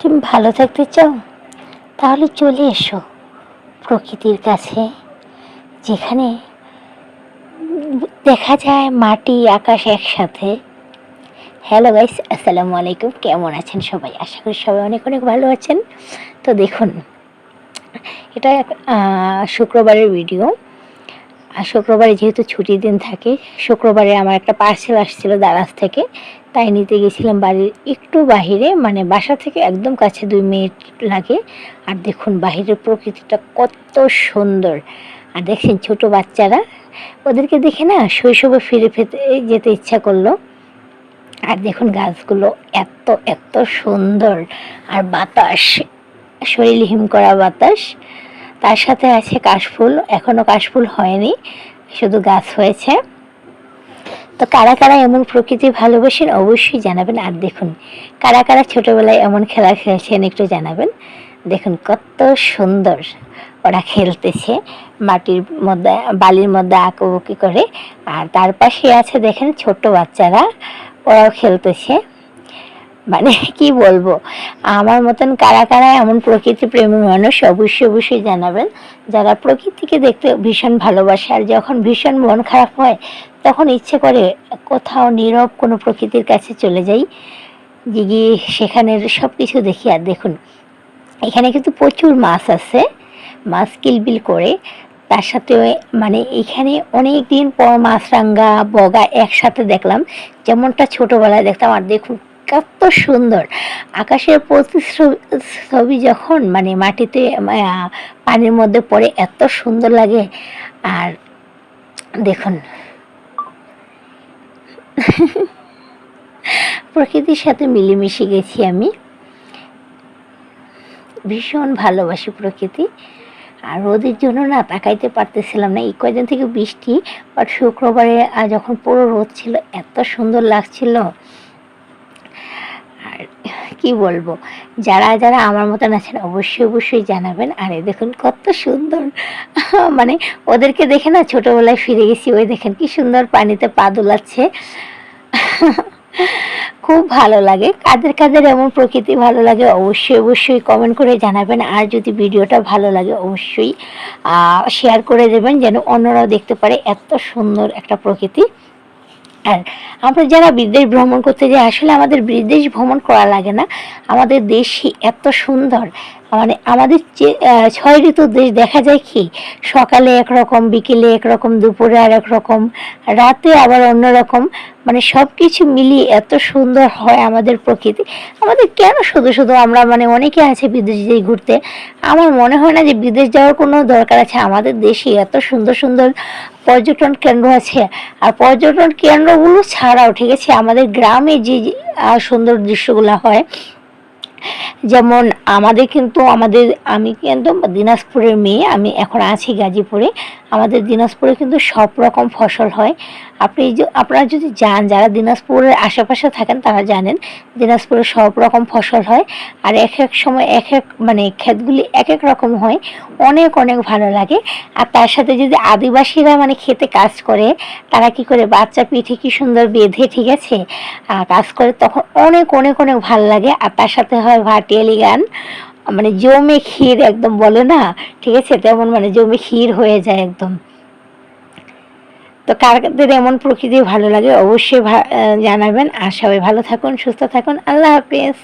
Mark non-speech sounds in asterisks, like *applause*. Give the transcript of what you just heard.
তুমি ভালো থাকতে চাও? তাহলে চলে এসো প্রকৃতির কাছে, যেখানে দেখা যায় মাটি, আকাশ একসাথে। হ্যালো গাইস আসসালামু আলাইকুম। কেমন আছেন সবাই? আশা করি সবাই অনেক অনেক ভালো আছেন। তো দেখুন, এটা শুক্রবারের ভিডিও আর শুক্রবারে যেহেতু ছুটির দিন থাকে, শুক্রবারে আমার একটা পার্সেল আসছিল দারাজ থেকে, তাই নিতে গেছিলাম বাড়ির একটু বাহিরে মানে বাসা থেকে একদম কাছে দুই মিনিট লাগে। আর দেখুন বাহিরের প্রকৃতিটা কত সুন্দর। আর দেখছেন ছোট বাচ্চারা, ওদেরকে দেখে না শৈশবে ফিরে ফেতে যেতে ইচ্ছা করল। আর দেখুন গাছগুলো এত এত সুন্দর। আর বাতাস, শরীর হিম করা বাতাস। তার সাথে আছে কাশফুল। এখনও কাশফুল হয়নি, শুধু গাছ হয়েছে। তো কারা কারা এমন প্রকৃতি ভালোবাসেন অবশ্যই জানাবেন আর দেখুন, কারা কারা ছোটবেলায় এমন খেলা খেলছেন একটু জানাবেন। দেখুন কত সুন্দর ওরা খেলতেছে, মাটির মধ্যে, বালির মধ্যে আঁকুবুকি করে। আর তার পাশে আছে দেখেন ছোট বাচ্চারা, ওরাও খেলতেছে। মানে কি বলব? আমার মতন কারা কারা এমন প্রকৃতি প্রেমী মানুষ অবশ্যই অবশ্যই জানাবেন। যারা প্রকৃতিকে দেখতে ভীষণ ভালোবাসে আর যখন ভীষণ মন খারাপ হয়, তখন ইচ্ছে করে কোথাও নীরব কোনো প্রকৃতির কাছে চলে যাই। যে গিয়ে সেখানের সব কিছু দেখি আর দেখুন, এখানে কিন্তু প্রচুর মাছ আছে, মাছ কিলবিল করে। তার সাথে মানে এখানে অনেক দিন পর মাছরাঙ্গা বগা একসাথে দেখলাম। যেমনটা ছোটোবেলায় দেখতাম আর দেখুন কত সুন্দর। আকাশের প্রতিচ্ছবি যখন মানে মাটিতে পানির মধ্যে পড়ে এত সুন্দর লাগে। আর দেখুন। প্রকৃতির সাথে মিলেমিশে গেছি আমি। ভীষণ ভালোবাসি প্রকৃতি। আর রোদের জন্য না তাকাইতে পারতেছিলাম না। এই কয়দিন থেকে বৃষ্টি বাট শুক্রবারে যখন পুরো রোদ ছিল, এত সুন্দর লাগছিল। কি বলব? যারা যারা আমার মতন আছেন অবশ্যই অবশ্যই জানাবেন। আর দেখুন কত সুন্দর। *laughs* মানে ওদেরকে দেখে না ছোটোবেলায় ফিরে গেছি, ওই দেখেন কি সুন্দর পানিতে পা দোলাচ্ছে। *laughs* খুব ভালো লাগে। কাদের কাদের এমন প্রকৃতি ভালো লাগে অবশ্যই অবশ্যই কমেন্ট করে জানাবেন। আর যদি ভিডিওটা ভালো লাগে অবশ্যই শেয়ার করে দেবেন যেন অন্যরাও দেখতে পারে এত সুন্দর একটা প্রকৃতি। আর আমরা যারা বিদেশ ভ্রমণ করতে যাই, আসলে আমাদের বিদেশ ভ্রমণ করা লাগে না। আমাদের দেশই এত সুন্দর মানে আমাদের ছয় ঋতুর দেশ দেখা যায় কি? সকালে একরকম বিকেলে একরকম দুপুরে আর একরকম রাতে আবার অন্যরকম। মানে সব কিছু মিলিয়ে এত সুন্দর হয় আমাদের প্রকৃতি। আমাদের কেন শুধু শুধু আমরা মানে অনেকে আছে বিদেশ যাই ঘুরতে? আমার মনে হয় না যে বিদেশ যাওয়ার কোনো দরকার আছে। আমাদের দেশে এত সুন্দর সুন্দর পর্যটন কেন্দ্র আছে। আর পর্যটন কেন্দ্রগুলো ছাড়াও ঠিক আছে? আমাদের গ্রামে যে, সুন্দর দৃশ্যগুলো হয় যেমন আমাদের কিন্তু আমাদের, আমি কিন্তু দিনাজপুরের মেয়ে, আমি এখন আছি গাজীপুরে। আমাদের দিনাজপুরে কিন্তু সব রকম ফসল হয়। আপনি আপনারা যদি যান, যারা দিনাজপুরের আশেপাশে থাকেন, তারা জানেন দিনাজপুরে সব রকম ফসল হয়। আর এক এক সময় এক এক মানে ক্ষেতগুলি এক এক রকম হয়। অনেক অনেক ভালো লাগে। আর তার সাথে যদি আদিবাসীরা মানে খেতে কাজ করে, তারা কি করে বাচ্চা পিঠে কি সুন্দর বেঁধে, ঠিক আছে? কাজ করে, তখন অনেক অনেক অনেক ভালো লাগে। আর তার সাথে হয় ভাটিয়ালি গান মানে জমে ক্ষীর একদম বলে না? ঠিক আছে, তেমন মানে জমে ক্ষীর হয়ে যায় একদম। তো কারদের এমন প্রকৃতি ভালো লাগে, অবশ্যই জানাবেন। আর সবাই ভালো থাকুন, সুস্থ থাকুন। আল্লাহ হাফিজ।